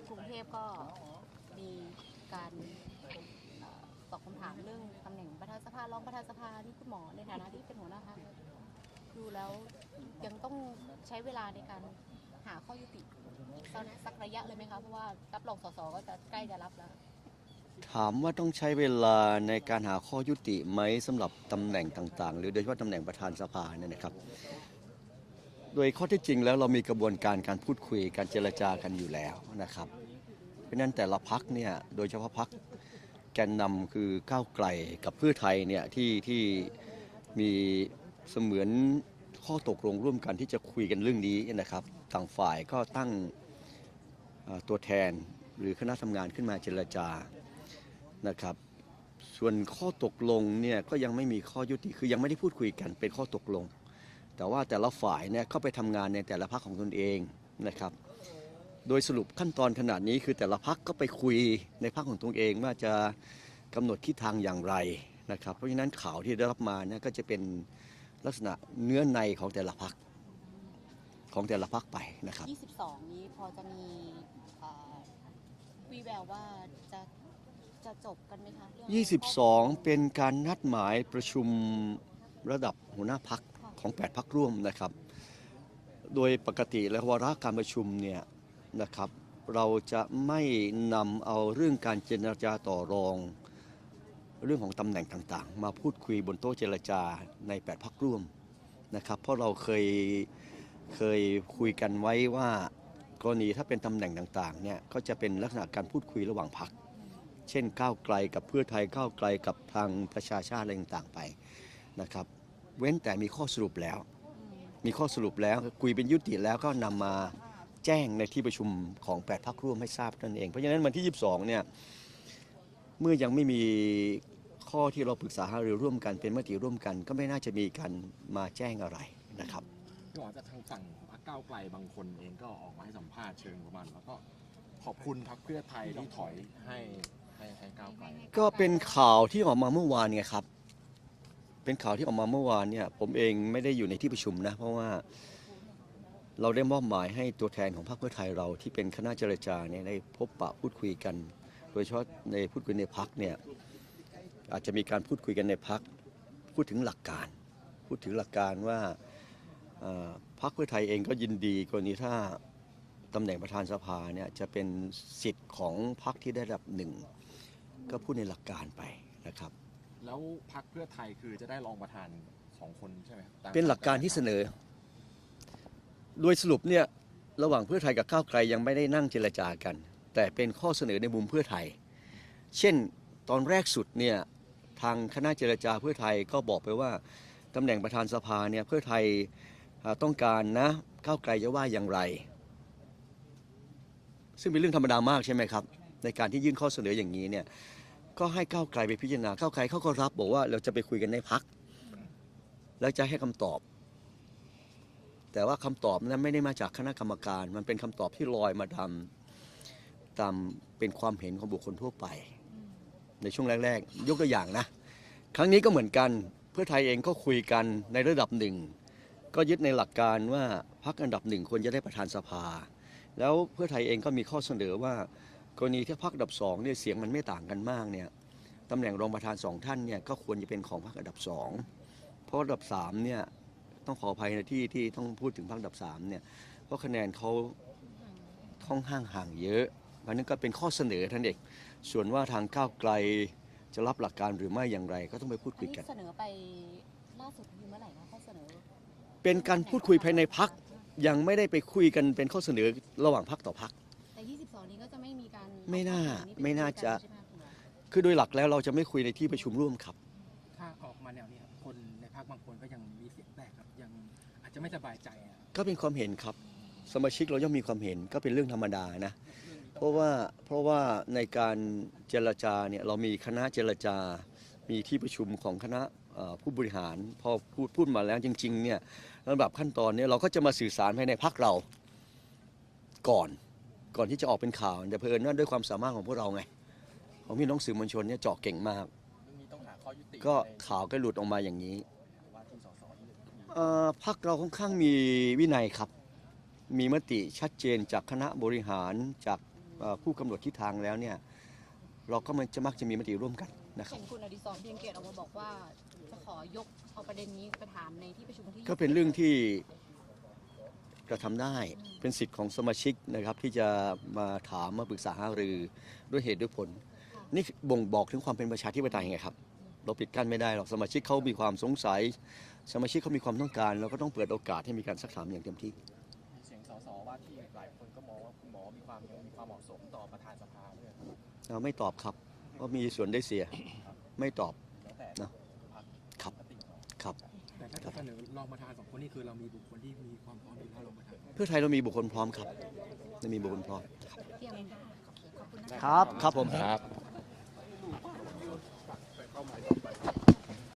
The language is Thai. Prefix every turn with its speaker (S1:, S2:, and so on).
S1: ที่กรุงเทพก็มีการตอบคำถามเรื่องตำแหน่งประธานสภารองประธานสภาที่คุณหมอในฐานะที่เป็นหัวหน้าพรรคดูแล้วยังต้องใช้เวลาในการหาข้อยุติสักสักระยะเลยไหมคะเพราะว่ารับรองสสก็จะใกล้จะรับแล้ว
S2: ถามว่าต้องใช้เวลาในการหาข้อยุติไหมสำหรับตำแหน่งต่างๆ หรือโดยเฉพาะตำแหน่งประธานสภาเนี่ยนะครับ โดยข้อที่จริงแล้วเรามีกระบวนการการพูดคุยการเจรจากันอยู่แล้วนะครับ เพราะนั้นแต่ละพักเนี่ยโดยเฉพาะพักแกนนำคือก้าวไกลกับเพื่อไทยเนี่ยที่ที่มีเสมือนข้อตกลงร่วมกันที่จะคุยกันเรื่องนี้นะครับต่างฝ่ายก็ตั้งตัวแทนหรือคณะทำงานขึ้นมาเจรจานะครับ ส่วนข้อตกลงเนี่ยก็ยังไม่มีข้อยุติคือยังไม่ได้พูดคุยกันเป็นข้อตกลง แต่ว่าแต่ละฝ่ายเนี่ยเข้าไปทำงานในแต่ละพักของตนเองนะครับ โดยสรุปขั้นตอนขนาดนี้คือแต่ละพักก็ไปคุยในพักของตนเองว่าจะกำหนดทิศทางอย่างไรนะครับ เพราะฉะนั้นข่าวที่ได้รับมาเนี่ยก็จะเป็นลักษณะเนื้อในของแต่ละพักของแต่ละพักไปนะครับ
S1: 22 นี้พอจะมีเอ่อวีแววว่าจะจะจบกันไหมคะเรื่อง
S2: 22 เป็นการนัดหมายประชุมระดับหัวหน้าพัก ของ 8พักร่วมนะครับ โดยปกติแล้ววาระการประชุมเนี่ยนะครับ เราจะไม่นำเอาเรื่องการเจรจาต่อรอง เรื่องของตำแหน่งต่างๆ มาพูดคุยบนโต๊ะเจรจาใน 8พักร่วมนะครับ เพราะเราเคยเคยคุยกันไว้ว่ากรณีถ้าเป็นตำแหน่งต่างๆเนี่ยก็จะเป็นลักษณะการพูดคุยระหว่างพัก เช่นก้าวไกลกับเพื่อไทยก้าวไกลกับทางประชาชาติอะไรต่างๆไปนะครับ เว้นแต่มีข้อสรุปแล้ว มีข้อสรุปแล้วคุยเป็นยุติแล้วก็นำมาแจ้งในที่ประชุมของ 8พักร่วมให้ทราบนั่นเอง เพราะฉะนั้นวันที่ 22 เนี่ย เมื่อยังไม่มีข้อที่เราปรึกษาหารือร่วมกันเป็นมติร่วมกัน ก็ไม่น่าจะมีการมาแจ้งอะไรนะครับ
S3: พี่หมอจากทางฝั่งพรรคก้าวไกลบางคนเองก็ออกมาให้สัมภาษณ์เชิงประมาณแล้วก็ขอบคุณพรรคเพื่อไทยที่ถอยให้ให้ให้ก้าวไกล
S2: ก็เป็นข่าวที่ออกมาเมื่อวานไงครับ เป็นข่าวที่ออกมาเมื่อวานเนี่ยผมเองไม่ได้อยู่ในที่ประชุมนะเพราะว่าเราได้มอบหมายให้ตัวแทนของพรรคเพื่อไทยเราที่เป็นคณะเจรจาเนี่ยได้พบปะพูดคุยกัน โดยเฉพาะในพูดคุยในพักเนี่ยอาจจะมีการพูดคุยกันในพักพูดถึงหลักการ พูดถึงหลักการว่าพรรคเพื่อไทยเองก็ยินดีกรณีถ้าตำแหน่งประธานสภาเนี่ยจะเป็นสิทธิ์ของพรรคที่ได้ระดับหนึ่งก็พูดในหลักการไปนะครับ
S3: แล้วพรรคเพื่อไทยคือจะได้รองประธานสองคนใช่ไหมตม
S2: เป็นหลักการที่เสนอ โดยสรุปเนี่ยระหว่างเพื่อไทยกับก้าวไกลยังไม่ได้นั่งเจรจากัน แต่เป็นข้อเสนอในมุมเพื่อไทย เช่นตอนแรกสุดเนี่ยทางคณะเจรจาเพื่อไทยก็บอกไปว่าตำแหน่งประธานสภาเนี่ยเพื่อไทยต้องการนะก้าวไกลจะว่าอย่างไร ซึ่งเป็นเรื่องธรรมดามากใช่ไหมครับ ในการที่ยื่นข้อเสนออย่างนี้เนี่ย ก็ให้ก้าวไกลไปพิจารณาก้าวไกลเขาก็รับบอกว่าเราจะไปคุยกันในพัก แล้วจะให้คำตอบ แต่ว่าคำตอบนั้นไม่ได้มาจากคณะกรรมการ มันเป็นคำตอบที่ลอยมาตามตามเป็นความเห็นของบุคคลทั่วไป ในช่วงแรกๆ ยกตัวอย่างนะ ครั้งนี้ก็เหมือนกัน เพื่อไทยเองก็คุยกันในระดับหนึ่ง ก็ยึดในหลักการว่าพรรคอันดับหนึ่งควรจะได้ประธานสภา แล้วเพื่อไทยเองก็มีข้อเสนอว่า กรณีที่พรรคอันดับสองเนี่ยเสียงมันไม่ต่างกันมากเนี่ยตำแหน่งรองประธานสองท่านเนี่ยก็ควรจะเป็นของพรรคอันดับสองเพราะอันดับสามเนี่ยต้องขออภัยในที่ที่ต้องพูดถึงพรรคอันดับสามเนี่ยเพราะคะแนนเขาค่อนข้างห่างเยอะเพราะนั้นก็เป็นข้อเสนอท่านเอกส่วนว่าทางก้าวไกลจะรับหลักการหรือไม่อย่างไร ก็ต้องไปพูด
S1: อัน
S2: คุย
S1: นี้
S2: กัน
S1: เสนอไปล่าสุดคือเมื่อไหร่คะข้อเสนอ
S2: เป็นการพูดคุยภายในพักยังไม่ได้ไปคุยกันเป็นข้อเสนอระหว่างพักต่อพัก
S1: แต่22นี้ก็จะ ไม่มีการ
S2: ไม่น่า
S1: เอข้อเสอไป
S2: ไม่น่า
S1: คุยกั
S2: จะ
S1: ใช่ไหมคะคุณหมอ
S2: คือโดยหลักแล้วเราจะไม่คุยในที่ประชุมร่วมครับ
S4: ถ้าออกมาแนวนี้ครับคนในภาคบางคนก็ยังมีเสียงแตกครับยังอาจจะไม่สบายใจอะ
S2: ก็เป็นความเห็นครับ สมาชิกเราย่อมมีความเห็นก็เป็นเรื่องธรรมดานะ เพราะว่าเพราะว่าในการเจรจาเนี่ยเรามีคณะเจรจา มีที่ประชุมของคณะเอ่อผู้บริหาร พอพูดพูดมาแล้วจริงๆเนี่ยลำดับขั้นตอนเนี่ยเราก็จะมาสื่อสารภายในพักเราก่อน ก่อนที่จะออกเป็นข่าวแต่เพอิญว่าด้วยความสามารถของพวกเราไงของพี่น้องสื่อมวลชนเนี่ยเจาะเก่งมาก
S3: เรื่องนี้ต้องหาข้อยุติ
S2: ก็
S3: ใน
S2: ข่าวก็หลุดออกมาอย่างนี้
S3: ว่าที่สสที่
S2: เอ่อพักเราค่อนข้างมีวินัยครับ มีมติชัดเจนจากคณะบริหารจากเอ่อผู้กำหนดทิศทางแล้วเนี่ยเราก็มันจะมักจะมีมติร่วมกันนะครับ
S1: เห็นคุณอดิศรเพียงเกตออกมาบอกว่าจะขอยกเอาประเด็นนี้ไปถามในที่ประชุมที่
S2: ก็เป็นเรื่องที่ กระทำได้เป็นสิทธิ์ของสมาชิกนะครับที่จะมาถามมาปรึกษาหารือด้วยเหตุด้วยผล นี่บ่งบอกถึงความเป็นประชาธิปไตยไงครับ เราปิดกั้นไม่ได้หรอกสมาชิกเขามีความสงสัย สมาชิกเขามีความต้องการ เราก็ต้องเปิดโอกาสให้มีการซักถามอย่างเต็มที่
S3: มีเสียงสสว่าที่หลายคนก็มองว่าคุณหมอมีความยังมีความเหมาะสมต่อประธานสภาด้วยครับ
S2: เราไม่ตอบครับว่ามีส่วนได้เสียไม่ตอบ
S3: แล้วแต่
S2: นะ
S3: พรรค
S2: ครับ
S3: มติของ
S2: ครับ
S5: แต่ถ้าจะเสนอรองประธานสองคนนี่คือเรามีบุคคลที่มี พื่อ
S2: ไทยเรามีบุคคลพร้อมครับเรามีบุคคลพร้อม
S1: เที่ยงค่ะขอบคุณนะคะ
S2: ครับ ครับผม
S6: ครับ